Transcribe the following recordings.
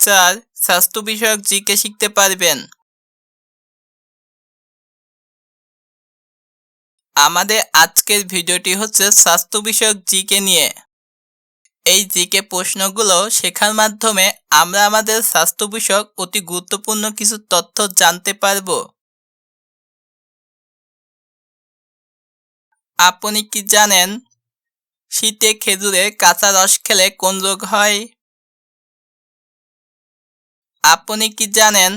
চার স্বাস্থ্য বিষয়ক জিকে শিখতে পারবেন। আমাদের আজকের ভিডিওটি হচ্ছে স্বাস্থ্য বিষয়ক জিকে নিয়ে। এই জিকে প্রশ্নগুলো শেখার মাধ্যমে আমরা আমাদের স্বাস্থ্য বিষয়ক অতি গুরুত্বপূর্ণ কিছু তথ্য জানতে পারব। আপনি কি জানেন, শীতে খেজুরে কাঁচা রস খেলে কোন রোগ হয়? আপনি কি জানেন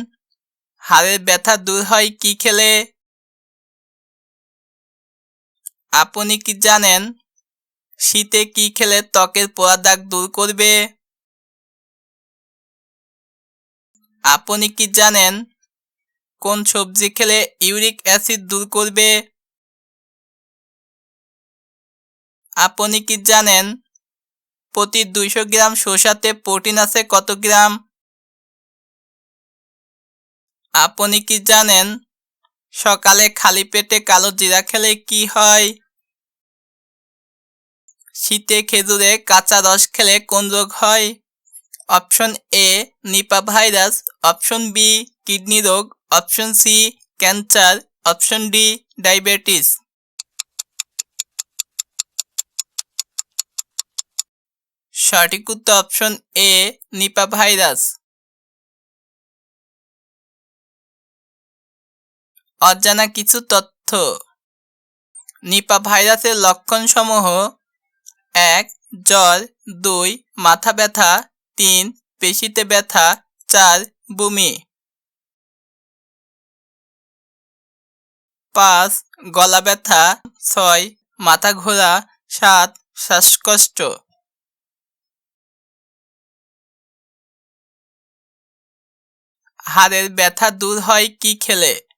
হাড়ের ব্যথা দূর হয় কি খেলে? আপনি কি জানেন শীতে কি খেলে ত্বকের পোড়া দাগ দূর করবে? আপনি কি জানেন কোন সবজি খেলে ইউরিক অ্যাসিড দূর করবে? আপনি কি জানেন প্রতি দুইশো গ্রাম শসাতে প্রোটিন আছে কত গ্রাম? আপনি কি জানেন সকালে খালি পেটে কালো জিরা খেলে কি হয়? শীতে খেজুরে কাঁচা রস খেলে কোন রোগ হয়? Option A, Nipah virus, option B, kidney রোগ, option C, cancer, option D, diabetes. সঠিক উত্তর অপশন এ, নিপা ভাইরাস। অজানা কিছু তথ্য। নিপা ভাইরাসের লক্ষণসমূহ এক, জ্বর, দুই, মাথা ব্যথা, তিন, পেশিতে ব্যথা, চার, বমি। পাঁচ, গলা ব্যথা, ছয়, মাথা ঘোরা, সাত, শ্বাসকষ্ট। হাড়ের ব্যথা দূর হয় কি খেলে?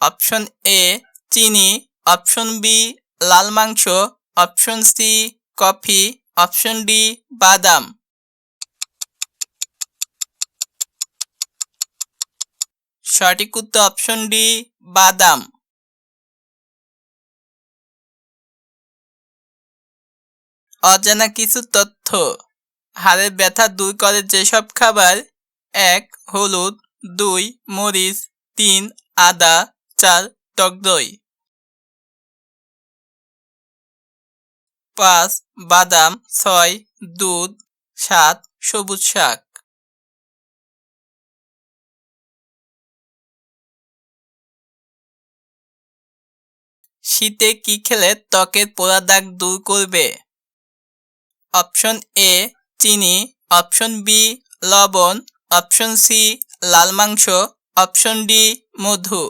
অপশন এ চিনি, অপশন বি লাল মাংস, option C coffee, option D বাদাম। সঠিক উত্তর অপশন ডি বাদাম। অজানা কিছু তথ্য। হাড়ের ব্যথা দূর করে যেসব খাবার, এক, হলুদ, দুই, মরিচ, তিন, আদা চার টক দই। পাঁচ, বাদাম, ছয়, দুধ, সাত, সবুজ শাক। শীতে কি খেলে ত্বকের পোড়া দাগ দূর করবে? অপশন এ, চিনি। অপশন বি, লবণ। অপশন সি, লাল মাংস। অপশন ডি, মধু।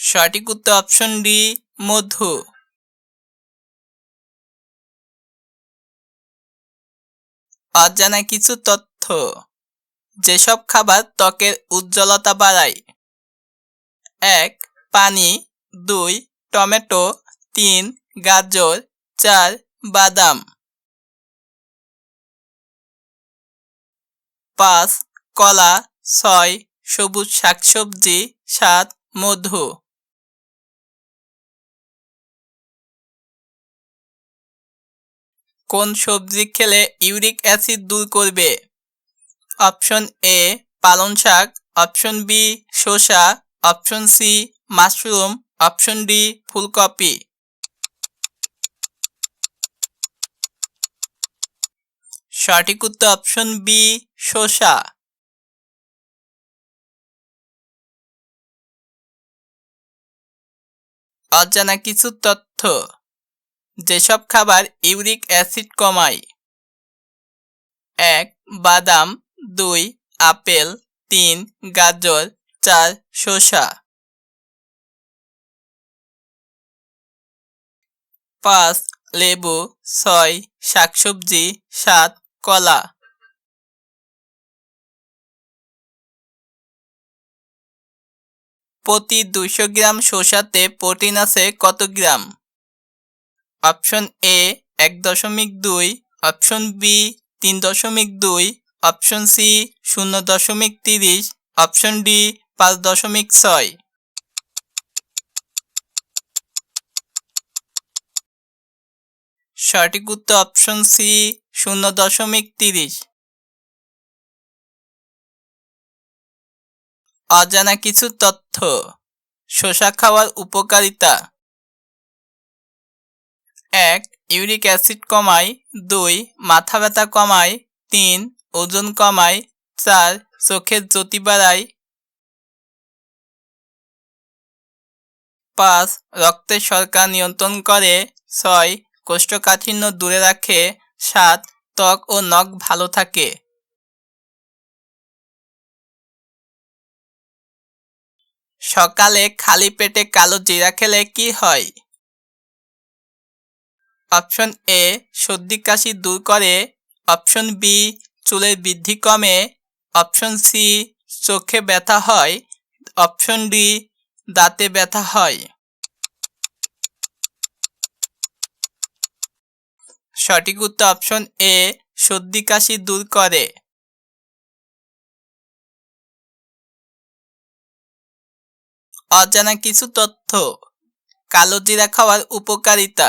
সঠিক উত্তর অপশন ডি মধু। অজানা কিছু তথ্য। যেসব খাবার ত্বকের উজ্জ্বলতা বাড়ায়। এক, পানি। দুই, টমেটো। তিন, গাজর। চার, বাদাম। পাঁচ, কলা। ছয়, সবুজ শাকসবজি। সাত, মধু। কোন সবজি খেলে ইউরিক অ্যাসিড দূর করবে? অপশন এ, পালং শাক। অপশন বি, শসা। Option C, mushroom. Option D, ফুলকপি। সঠিক উত্তর অপশন বি, শসা। অজানা কিছু তথ্য। যেসব খাবার ইউরিক অ্যাসিড কমায়। এক, বাদাম। দুই, আপেল। তিন, গাজর। চার, শসা। পাঁচ, লেবু। ছয়, শাকসবজি। সাত, কলা। প্রতি দুইশো গ্রাম শসাতে প্রোটিন আছে কত গ্রাম? অপশন এ এক দশমিক দুই, অপশন বি তিন দশমিক দুই, অপশন সি শূন্য দশমিক তিরিশ, অপশন ডি পাঁচ দশমিক ছয়। সঠিক উত্তর অপশন সি শূন্য দশমিক তিরিশ। অজানা কিছু তথ্য। শসা খাওয়ার উপকারিতা। এক, ইউরিক অ্যাসিড কমায় দুই, মাথা ব্যথা কমায় তিন, ওজন কমায় চার, চোখের জ্যোতি বাড়ায় পাঁচ রক্তের শর্করা নিয়ন্ত্রণ করে ছয়, কোষ্ঠকাঠিন্য দূরে রাখে সাত, ত্বক ও নখ ভালো থাকে। সকালে খালি পেটে কালো জিরা খেলে কি হয়? অপশন এ সর্দি কাশি দূর করে। অপশন বি চুলের বৃদ্ধি কমে। অপশন সি চোখে ব্যথা হয়। অপশন ডি দাঁতে ব্যথা হয়। সঠিক উত্তর অপশন এ সর্দি কাশি দূর করে। অজানা কিছু তথ্য। কালো জিরা খাওয়ার উপকারিতা।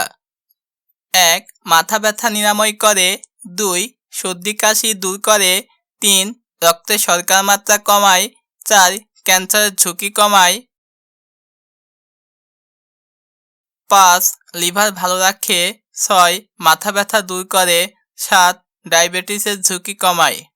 এক, মাথা ব্যথা নিরাময় করে। দুই, সর্দি কাশি দূর করে। তিন, রক্তে শর্করার মাত্রা কমায়। চার, ক্যান্সারের ঝুঁকি কমায়। পাঁচ, লিভার ভালো রাখে। ছয়, মাথা ব্যথা দূর করে। সাত, ডায়াবেটিসের ঝুঁকি কমায়।